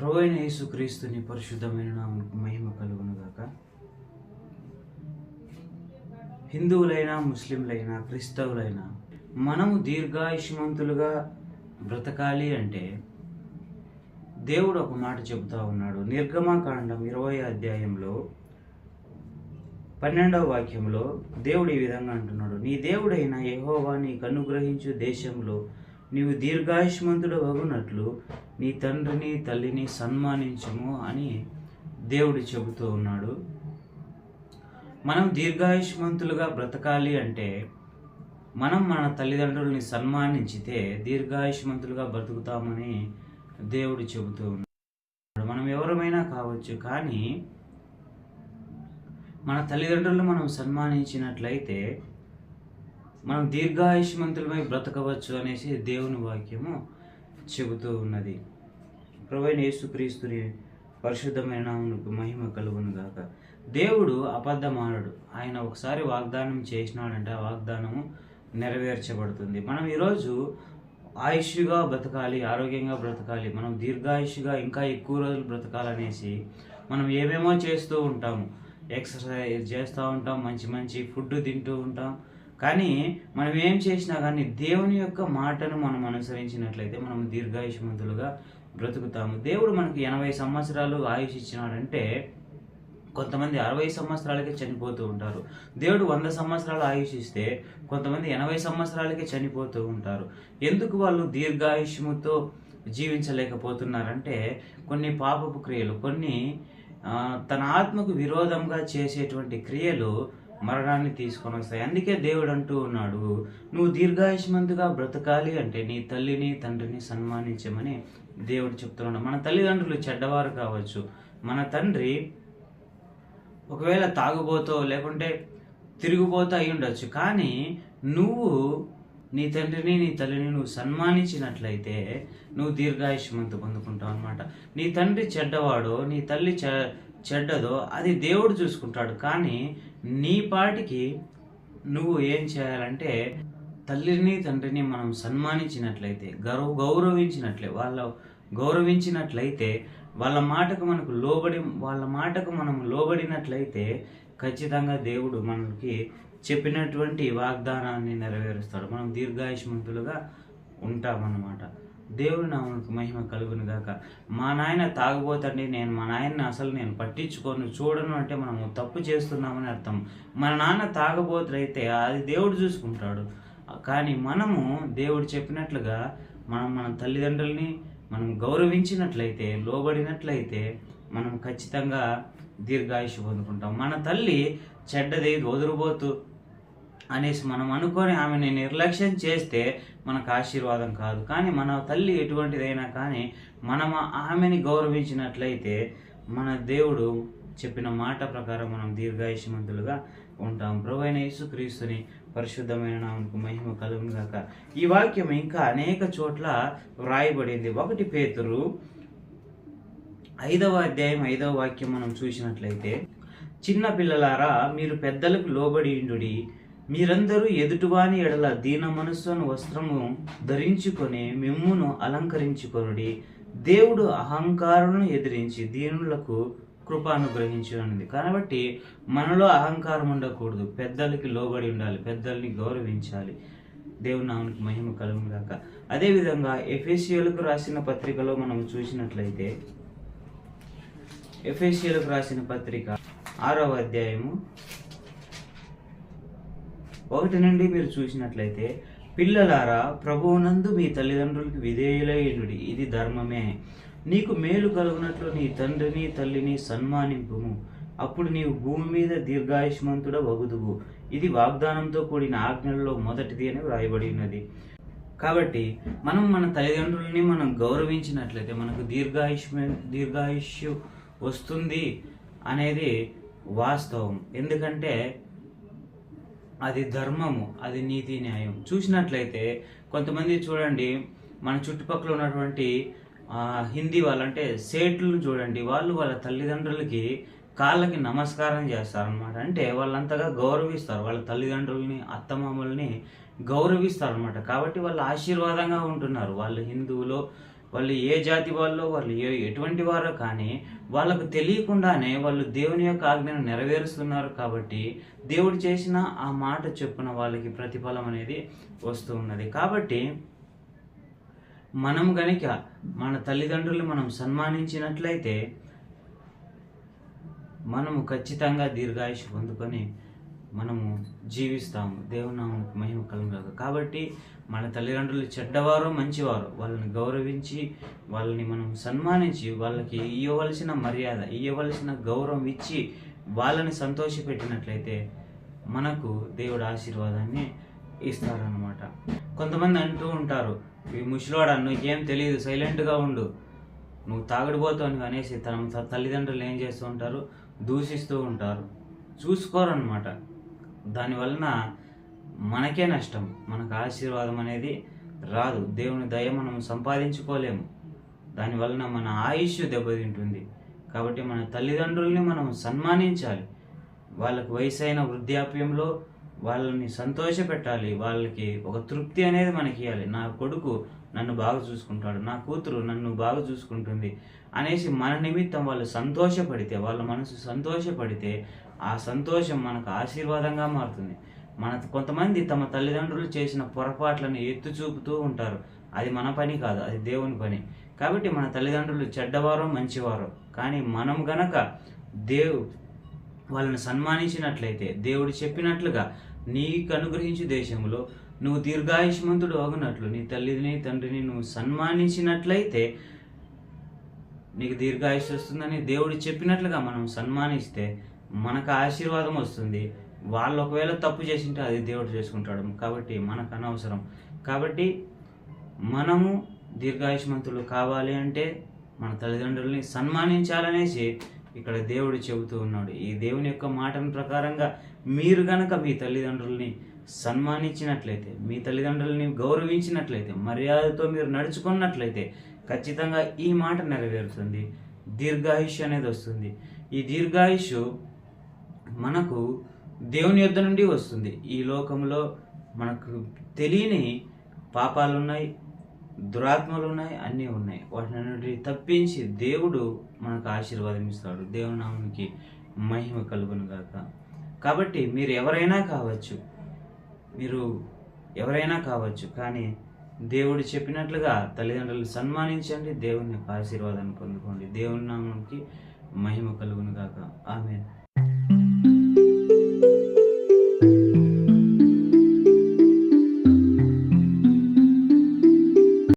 ప్రభు అయిన యేసుక్రీస్తుని పరిశుద్ధమైన నామకు మహిమ కలుగునుగాక. హిందువులైనా ముస్లింలైనా క్రైస్తవులైనా మనము దీర్ఘాయుష్మంతులుగా బ్రతకాలి అంటే దేవుడు ఒక మాట చెబుతా ఉన్నాడు. నిర్గమాకాండం ఇరవై అధ్యాయంలో పన్నెండవ వాక్యంలో దేవుడు ఈ విధంగా అంటున్నాడు. నీ దేవుడైన యహోవా నీకు అనుగ్రహించు దేశంలో నీవు దీర్ఘాయుష్మంతుడు వగునట్లు నీ తండ్రిని తల్లిని సన్మానించము అని దేవుడు చెబుతూ ఉన్నాడు. మనం దీర్ఘాయుష్మంతులుగా బ్రతకాలి అంటే మనం మన తల్లిదండ్రుల్ని సన్మానించితే దీర్ఘాయుష్మంతులుగా బ్రతుకుతామని దేవుడు చెబుతూ ఉన్నాడు. మనం ఎవరమైనా కావచ్చు కానీ మన తల్లిదండ్రులను మనం సన్మానించినట్లయితే మనం దీర్ఘాయుష్మంతులమై బ్రతకవచ్చు అనేసి దేవుని వాక్యము చెబుతూ ఉన్నది. ప్రవైన యేసుక్రీస్తుని పరిశుద్ధమైన నామమునకు మహిమ కలుగును గాక. దేవుడు అబద్ధమానడు. ఆయన ఒకసారి వాగ్దానం చేసినాడంటే. ఆ వాగ్దానము నెరవేర్చబడుతుంది. మనం ఈరోజు ఆయుష్గా బ్రతకాలి ఆరోగ్యంగా బ్రతకాలి మనం దీర్ఘాయుష్గా ఇంకా ఎక్కువ రోజులు బ్రతకాలనేసి మనం ఏమేమో చేస్తూ ఉంటాము. ఎక్సర్సైజ్ చేస్తూ ఉంటాం మంచి మంచి ఫుడ్ తింటూ ఉంటాం కానీ మనం ఏం చేసినా కానీ దేవుని యొక్క మాటను మనం అనుసరించినట్లయితే మనం దీర్ఘాయుషమంతులుగా బ్రతుకుతాము. దేవుడు మనకి ఎనభై సంవత్సరాలు ఆయుష్ ఇచ్చినాడంటే కొంతమంది అరవై సంవత్సరాలకే చనిపోతూ ఉంటారు. దేవుడు వంద సంవత్సరాలు ఆయుష్ ఇస్తే కొంతమంది ఎనభై సంవత్సరాలకే చనిపోతూ ఉంటారు. ఎందుకు వాళ్ళు దీర్ఘాయుష్ముతో జీవించలేకపోతున్నారంటే కొన్ని పాపపు క్రియలు కొన్ని తన ఆత్మకు విరోధంగా చేసేటువంటి క్రియలు మరణాన్ని తీసుకొని వస్తాయి అందుకే దేవుడు అంటూ ఉన్నాడు నువ్వు దీర్ఘాయుష్మంతుగా బ్రతకాలి అంటే నీ తల్లిని తండ్రిని సన్మానించమని దేవుడు చెప్తున్నాడు. మన తల్లిదండ్రులు చెడ్డవారు కావచ్చు. మన తండ్రి ఒకవేళ తాగుబోతో లేకుంటే తిరిగిపోతూ అయి ఉండొచ్చు. కానీ నువ్వు నీ తండ్రిని నీ తల్లిని నువ్వు సన్మానించినట్లయితే నువ్వు దీర్ఘాయుష్మంతు పొందుకుంటావు అనమాట నీ తండ్రి చెడ్డవాడో నీ తల్లి చె చెడ్డదో అది దేవుడు చూసుకుంటాడు. కానీ నీ పాటికి నువ్వు ఏం చేయాలంటే తల్లిని తండ్రిని మనం సన్మానించినట్లయితే గౌరవ గౌరవించినట్లే వాళ్ళ గౌరవించినట్లయితే వాళ్ళ మాటకు మనకు లోబడి వాళ్ళ మాటకు మనం లోబడినట్లయితే ఖచ్చితంగా దేవుడు మనకి చెప్పినటువంటి వాగ్దానాన్ని నెరవేరుస్తాడు. మనం దీర్ఘాయుష్మంతులుగా ఉంటామన్నమాట. దేవుడు నామకు మహిమ కలుగును గాక. మా నాయన తాగుబోతండి నేను మా నాయన్ని అసలు నేను పట్టించుకోను. చూడను అంటే మనము తప్పు చేస్తున్నామని అర్థం. మన నాన్న తాగబోతులైతే అది దేవుడు చూసుకుంటాడు. కానీ మనము దేవుడు చెప్పినట్లుగా మనం మన తల్లిదండ్రుల్ని మనం గౌరవించినట్లయితే లోబడినట్లయితే మనం ఖచ్చితంగా దీర్ఘాయుష్ పొందుకుంటాం. మన తల్లి చెడ్డది వదిలిపోతూ అనేసి మనం అనుకొని ఆమెని నిర్లక్ష్యం చేస్తే మనకు ఆశీర్వాదం కాదు. కానీ మన తల్లి ఎటువంటిదైనా కానీ మనం ఆమెని గౌరవించినట్లయితే మన దేవుడు చెప్పిన మాట ప్రకారం మనం దీర్ఘాయుషమంతులుగా ఉంటాం. ప్రభైన యేసుక్రీస్తుని పరిశుద్ధమైన నామకు మహిమ కలుగును గాక. ఈ వాక్యం ఇంకా అనేక చోట్ల వ్రాయబడింది. ఒకటి పేతురు ఐదవ అధ్యాయం ఐదవ వాక్యం మనం చూసినట్లయితే చిన్న పిల్లలారా మీరు పెద్దలకు లోబడి ఇండుడి మీరందరూ ఎదుటివాని ఎడల దీన మనస్సును వస్త్రము ధరించుకొని మిమ్మును అలంకరించుకొనుడి. దేవుడు అహంకారులను ఎదిరించి దీనులకు కృప అనుగ్రహించున్నది కాబట్టి మనలో అహంకారం ఉండకూడదు. పెద్దలకి లోబడి ఉండాలి. పెద్దల్ని గౌరవించాలి. దేవుని నామనికి మహిమ కలుగుగాక అదేవిధంగా ఎఫేసియోలకు రాసిన పత్రికలో మనం చూసినట్లయితే ఎఫేసియోలకు రాసిన పత్రిక ఆరవ అధ్యాయము ఒకటి నుండి మీరు చూసినట్లయితే పిల్లలారా ప్రభువునందు మీ తల్లిదండ్రులకు విధేయులైనడి ఇది ధర్మమే. నీకు మేలు కలుగునట్లు నీ తండ్రిని తల్లిని సన్మానింపుము. అప్పుడు నీవు భూమి మీద దీర్ఘాయుష్మంతుడ వగుదువు ఇది వాగ్దానంతో కూడిన ఆజ్ఞలలో మొదటిది అని వ్రాయబడి ఉన్నది కాబట్టి మనం మన తల్లిదండ్రులని మనం గౌరవించినట్లయితే మనకు దీర్ఘాయుష్మ దీర్ఘాయుష్యు వస్తుంది అనేది వాస్తవం. ఎందుకంటే అది ధర్మము అది నీతి న్యాయం. చూసినట్లయితే కొంతమంది చూడండి మన చుట్టుపక్కల ఉన్నటువంటి హిందీ వాళ్ళంటే సేట్లను చూడండి వాళ్ళు వాళ్ళ తల్లిదండ్రులకి కాళ్ళకి నమస్కారం చేస్తారనమాట అంటే వాళ్ళంతగా గౌరవిస్తారు వాళ్ళ తల్లిదండ్రులని అత్తమామల్ని గౌరవిస్తారు అనమాట కాబట్టి వాళ్ళు ఆశీర్వాదంగా ఉంటున్నారు. వాళ్ళు హిందువులో వాళ్ళు ఏ జాతి వాళ్ళో వాళ్ళు ఏ ఎటువంటి వారో కానీ వాళ్ళకు తెలియకుండానే వాళ్ళు దేవుని యొక్క ఆజ్ఞను నెరవేరుస్తున్నారు కాబట్టి దేవుడు చేసిన ఆ మాట చెప్పిన వాళ్ళకి ప్రతిఫలం అనేది వస్తూ ఉన్నది. కాబట్టి మనం గనుక మన తల్లిదండ్రులు మనం సన్మానించినట్లయితే మనము ఖచ్చితంగా దీర్ఘాయుష్ పొందుకొని మనము జీవిస్తాము. దేవునామకు మహిమ కలుగుగాక కాబట్టి మన తల్లిదండ్రులు చెడ్డవారు మంచివారు వాళ్ళని గౌరవించి వాళ్ళని మనం సన్మానించి వాళ్ళకి ఇవ్వవలసిన మర్యాద ఇవ్వవలసిన గౌరవం ఇచ్చి వాళ్ళని సంతోషపెట్టినట్లయితే మనకు దేవుడు ఆశీర్వాదాన్ని ఇస్తారనమాట కొంతమంది అంటూ ఉంటారు ఈ ముసలివాడ నీకేం తెలియదు సైలెంట్గా ఉండు. నువ్వు తాగుడుపోతావు అనేసి తన తల్లిదండ్రులు ఏం చేస్తూ ఉంటారు? దూషిస్తూ ఉంటారు. చూసుకోరనమాట దానివలన మనకే నష్టం. మనకు ఆశీర్వాదం అనేది రాదు. దేవుని దయ మనం సంపాదించుకోలేము. దానివలన మన ఆయుష్ దెబ్బతింటుంది. కాబట్టి మన తల్లిదండ్రుల్ని మనం సన్మానించాలి. వాళ్ళకు వయసైన వృద్ధాప్యంలో వాళ్ళని సంతోషపెట్టాలి. వాళ్ళకి ఒక తృప్తి అనేది మనకి ఇవ్వాలి నా కొడుకు నన్ను బాగా చూసుకుంటాడు. నా కూతురు నన్ను బాగా చూసుకుంటుంది అనేసి మన నిమిత్తం వాళ్ళు సంతోషపడితే వాళ్ళ మనసు సంతోషపడితే ఆ సంతోషం మనకు ఆశీర్వాదంగా మారుతుంది. మన కొంతమంది తమ తల్లిదండ్రులు చేసిన పొరపాట్లను ఎత్తు చూపుతూ ఉంటారు. అది మన పని కాదు అది దేవుని పని. కాబట్టి మన తల్లిదండ్రులు చెడ్డవారో మంచివారో. కానీ మనం గనక దేవు వాళ్ళని సన్మానించినట్లయితే దేవుడు చెప్పినట్లుగా నీకు అనుగ్రహించు దేశంలో నువ్వు దీర్ఘాయుష్మంతుడు అగునట్లు నీ తల్లిని తండ్రిని నువ్వు సన్మానించినట్లయితే నీకు దీర్ఘాయుష్ వస్తుందని దేవుడు చెప్పినట్లుగా మనం సన్మానిస్తే మనకు ఆశీర్వాదం వస్తుంది. వాళ్ళు ఒకవేళ తప్పు చేసింటే అది దేవుడు చేసుకుంటాడు. కాబట్టి మనకు అనవసరం. కాబట్టి మనము దీర్ఘాయుష్మంతులు కావాలి అంటే మన తల్లిదండ్రుల్ని సన్మానించాలనేసి ఇక్కడ దేవుడు చెబుతూ ఉన్నాడు. ఈ దేవుని యొక్క మాటను ప్రకారంగా మీరు గనక మీ తల్లిదండ్రుల్ని సన్మానించినట్లయితే మీ తల్లిదండ్రుల్ని గౌరవించినట్లయితే మర్యాదతో మీరు నడుచుకున్నట్లయితే ఖచ్చితంగా ఈ మాట నెరవేరుతుంది. దీర్ఘాయుష్ అనేది వస్తుంది. ఈ దీర్ఘాయుష్ మనకు దేవుని యొద్ద నుండి వస్తుంది. ఈ లోకంలో మనకు తెలియని పాపాలు ఉన్నాయి దురాత్మలు ఉన్నాయి అన్నీ ఉన్నాయి. వాటిని నుండి తప్పించి దేవుడు మనకు ఆశీర్వాదం ఇస్తాడు దేవుని నామునికి మహిమ కలుగును గాక. కాబట్టి మీరు ఎవరైనా కావచ్చు మీరు ఎవరైనా కావచ్చు కానీ దేవుడు చెప్పినట్లుగా తల్లిదండ్రులు సన్మానించండి దేవుని యొక్క ఆశీర్వాదాన్ని పొందుకోండి. దేవుని నామానికి మహిమ కలుగును గాక. ఆమె